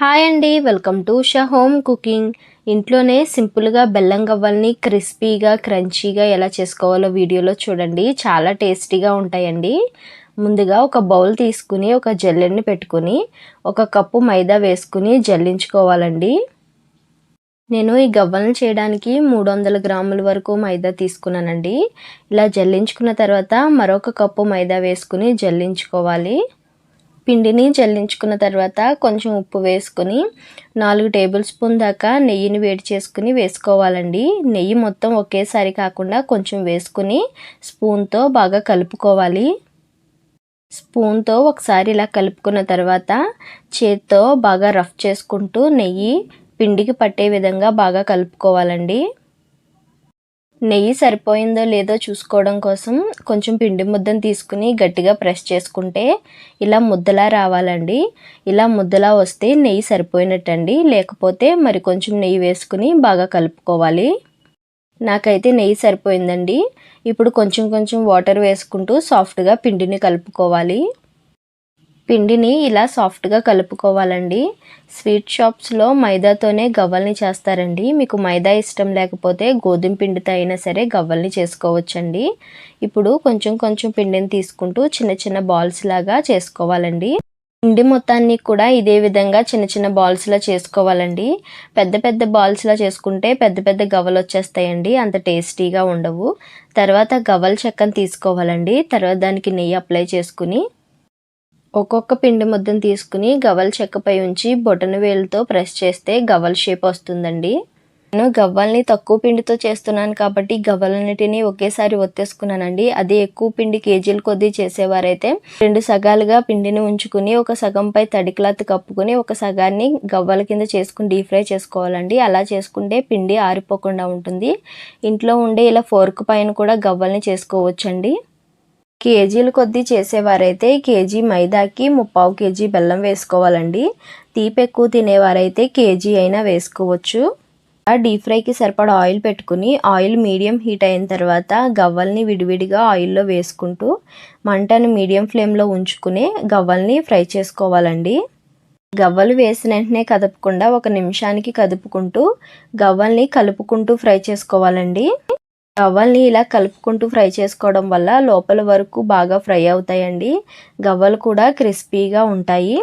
Hi అండి welcome to Shah home cooking. ఇంట్లోనే సింపుల్గా బెల్లం గవ్వల్ని క్రిస్పీగా క్రంచీగా ఎలా చేసుకోవాలో వీడియోలో చూడండి. చాలా టేస్టీగా ఉంటాయండి. ముందుగా ఒక బౌల్ తీసుకుని ఒక జల్లెడ్ని పెట్టుకుని ఒక కప్పు మైదా వేసుకుని జల్లించుకోవాలండి. నేను ఈ గవ్వలను చేయడానికి మూడు వందల గ్రాముల వరకు మైదా తీసుకున్నానండి. ఇలా జల్లించుకున్న తర్వాత మరొక కప్పు మైదా వేసుకుని జల్లించుకోవాలి. పిండిని జల్లించుకున్న తర్వాత కొంచెం ఉప్పు వేసుకొని నాలుగు టేబుల్ స్పూన్ దాకా నెయ్యిని వేడి చేసుకుని వేసుకోవాలండి. నెయ్యి మొత్తం ఒకేసారి కాకుండా కొంచెం వేసుకుని స్పూన్తో బాగా కలుపుకోవాలి. స్పూన్తో ఒకసారి ఇలా కలుపుకున్న తర్వాత చేత్తో బాగా రఫ్ చేసుకుంటూ నెయ్యి పిండికి పట్టే విధంగా బాగా కలుపుకోవాలండి. నెయ్యి సరిపోయిందో లేదో చూసుకోవడం కోసం కొంచెం పిండి ముద్దను తీసుకుని గట్టిగా ప్రెస్ చేసుకుంటే ఇలా ముద్దలా రావాలండి. ఇలా ముద్దలా వస్తే నెయ్యి సరిపోయినట్టండి. లేకపోతే మరి కొంచెం నెయ్యి వేసుకుని బాగా కలుపుకోవాలి. నాకైతే నెయ్యి సరిపోయిందండి. ఇప్పుడు కొంచెం కొంచెం వాటర్ వేసుకుంటూ సాఫ్ట్గా పిండిని కలుపుకోవాలి. పిండిని ఇలా సాఫ్ట్గా కలుపుకోవాలండి. స్వీట్ షాప్స్లో మైదాతోనే గవ్వల్ని చేస్తారండి. మీకు మైదా ఇష్టం లేకపోతే గోధుమ పిండితో అయినా సరే గవ్వల్ని చేసుకోవచ్చండి. ఇప్పుడు కొంచెం కొంచెం పిండిని తీసుకుంటూ చిన్న చిన్న బాల్స్ లాగా చేసుకోవాలండి. పిండి మొత్తాన్ని కూడా ఇదే విధంగా చిన్న చిన్న బాల్స్లా చేసుకోవాలండి. పెద్ద పెద్ద బాల్స్లా చేసుకుంటే పెద్ద పెద్ద గవ్వలు వచ్చేస్తాయండి. అంత టేస్టీగా ఉండవు. తర్వాత గవ్వల చెక్కను తీసుకోవాలండి. తర్వాత దానికి నెయ్యి అప్లై చేసుకుని ఒక్కొక్క పిండి ముద్దను తీసుకుని గవ్వల చెక్కపై ఉంచి బొటన వేలుతో ప్రెస్ చేస్తే గవ్వల షేప్ వస్తుందండి. నేను గవ్వల్ని తక్కువ పిండితో చేస్తున్నాను కాబట్టి గవ్వలన్నిటినీ ఒకేసారి ఒత్తేసుకున్నానండి. అది ఎక్కువ పిండి కేజీల కొద్దీ చేసేవారైతే రెండు సగాలుగా పిండిని ఉంచుకుని ఒక సగంపై తడి క్లాత్ కప్పుకుని ఒక సగాన్ని గవ్వల కింద చేసుకుని డీప్ ఫ్రై చేసుకోవాలండి. అలా చేసుకుంటే పిండి ఆరిపోకుండా ఉంటుంది. ఇంట్లో ఉండే ఇలా ఫోర్క్ పైన కూడా గవ్వల్ని చేసుకోవచ్చండి. కేజీల కొద్దీ చేసేవారైతే కేజీ మైదాకి ముప్పావు కేజీ బెల్లం వేసుకోవాలండి. తీపి ఎక్కువ తినేవారైతే కేజీ అయినా వేసుకోవచ్చు. డీప్ ఫ్రైకి సరిపడా ఆయిల్ పెట్టుకుని ఆయిల్ మీడియం హీట్ అయిన తర్వాత గవ్వల్ని విడివిడిగా ఆయిల్లో వేసుకుంటూ మంటను మీడియం ఫ్లేమ్లో ఉంచుకుని గవ్వల్ని ఫ్రై చేసుకోవాలండి. గవ్వలు వేసిన వెంటనే కదపకుండా ఒక నిమిషానికి కదుపుకుంటూ గవ్వల్ని కలుపుకుంటూ ఫ్రై చేసుకోవాలండి. గవ్వల్ని ఇలా కలుపుకుంటూ ఫ్రై చేసుకోవడం వల్ల లోపల వరకు బాగా ఫ్రై అవుతాయండి. గవ్వలు కూడా క్రిస్పీగా ఉంటాయి.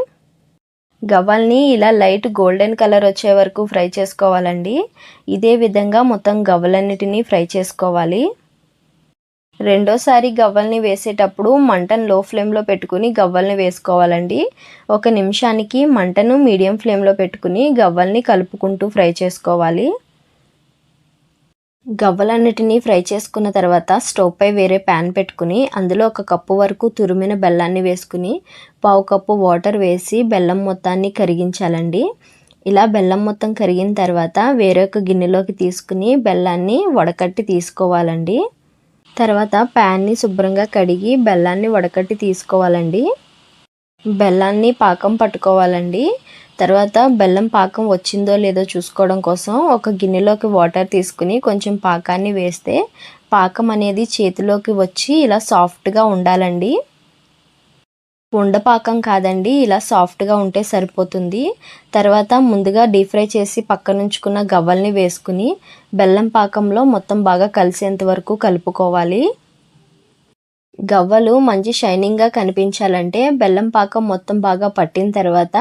గవ్వల్ని ఇలా లైట్ గోల్డెన్ కలర్ వచ్చే వరకు ఫ్రై చేసుకోవాలండి. ఇదే విధంగా మొత్తం గవ్వలన్నిటినీ ఫ్రై చేసుకోవాలి. రెండోసారి గవ్వల్ని వేసేటప్పుడు మంటను లో ఫ్లేమ్లో పెట్టుకుని గవ్వల్ని వేసుకోవాలండి. ఒక నిమిషానికి మంటను మీడియం ఫ్లేమ్లో పెట్టుకుని గవ్వల్ని కలుపుకుంటూ ఫ్రై చేసుకోవాలి. గవ్వలన్నిటినీ ఫ్రై చేసుకున్న తర్వాత స్టవ్ పై వేరే ప్యాన్ పెట్టుకుని అందులో ఒక కప్పు వరకు తురిమిన బెల్లాన్ని వేసుకుని పావు కప్పు వాటర్ వేసి బెల్లం మొత్తాన్ని కరిగించాలండి. ఇలా బెల్లం మొత్తం కరిగిన తర్వాత వేరొక గిన్నెలోకి తీసుకుని బెల్లాన్ని వడకట్టి తీసుకోవాలండి. తర్వాత ప్యాన్ని శుభ్రంగా కడిగి బెల్లాన్ని వడకట్టి తీసుకోవాలండి. బెల్లాన్ని పాకం పట్టుకోవాలండి. తర్వాత బెల్లం పాకం వచ్చిందో లేదో చూసుకోవడం కోసం ఒక గిన్నెలోకి వాటర్ తీసుకుని కొంచెం పాకాన్ని వేస్తే పాకం అనేది చేతిలోకి వచ్చి ఇలా సాఫ్ట్గా ఉండాలండి. ఉండపాకం కాదండి ఇలా సాఫ్ట్గా ఉంటే సరిపోతుంది. తర్వాత ముందుగా డీప్ ఫ్రై చేసి పక్కనుంచుకున్న గవ్వల్ని వేసుకుని బెల్లం పాకంలో మొత్తం బాగా కలిసేంత వరకు కలుపుకోవాలి. గవ్వలు మంచి షైనింగ్గా కనిపించాలంటే బెల్లం పాకం మొత్తం బాగా పట్టిన తర్వాత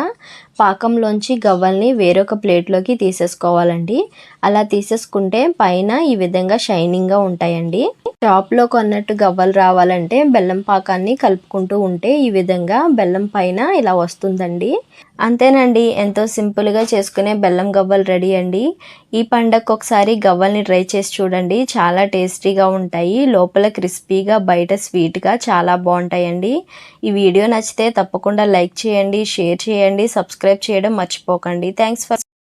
పాకంలోంచి గవ్వల్ని వేరొక ప్లేట్లోకి తీసేసుకోవాలండి. అలా తీసేసుకుంటే పైన ఈ విధంగా షైనింగ్గా ఉంటాయండి. షాప్లో కొన్నట్టు గవ్వలు రావాలంటే బెల్లం పాకాన్ని కలుపుకుంటూ ఉంటే ఈ విధంగా బెల్లం పైన ఇలా వస్తుందండి. అంతేనండి ఎంతో సింపుల్గా చేసుకునే బెల్లం గవ్వలు రెడీ అండి. ఈ పండగకు ఒకసారి గవ్వల్ని ట్రై చేసి చూడండి. చాలా టేస్టీగా ఉంటాయి. లోపల క్రిస్పీగా బయట స్వీట్గా చాలా బాగుంటాయండి. ఈ వీడియో నచ్చితే తప్పకుండా లైక్ చేయండి షేర్ చేయండి సబ్స్క్రైబ్ చేయడం మర్చిపోకండి. Thanks for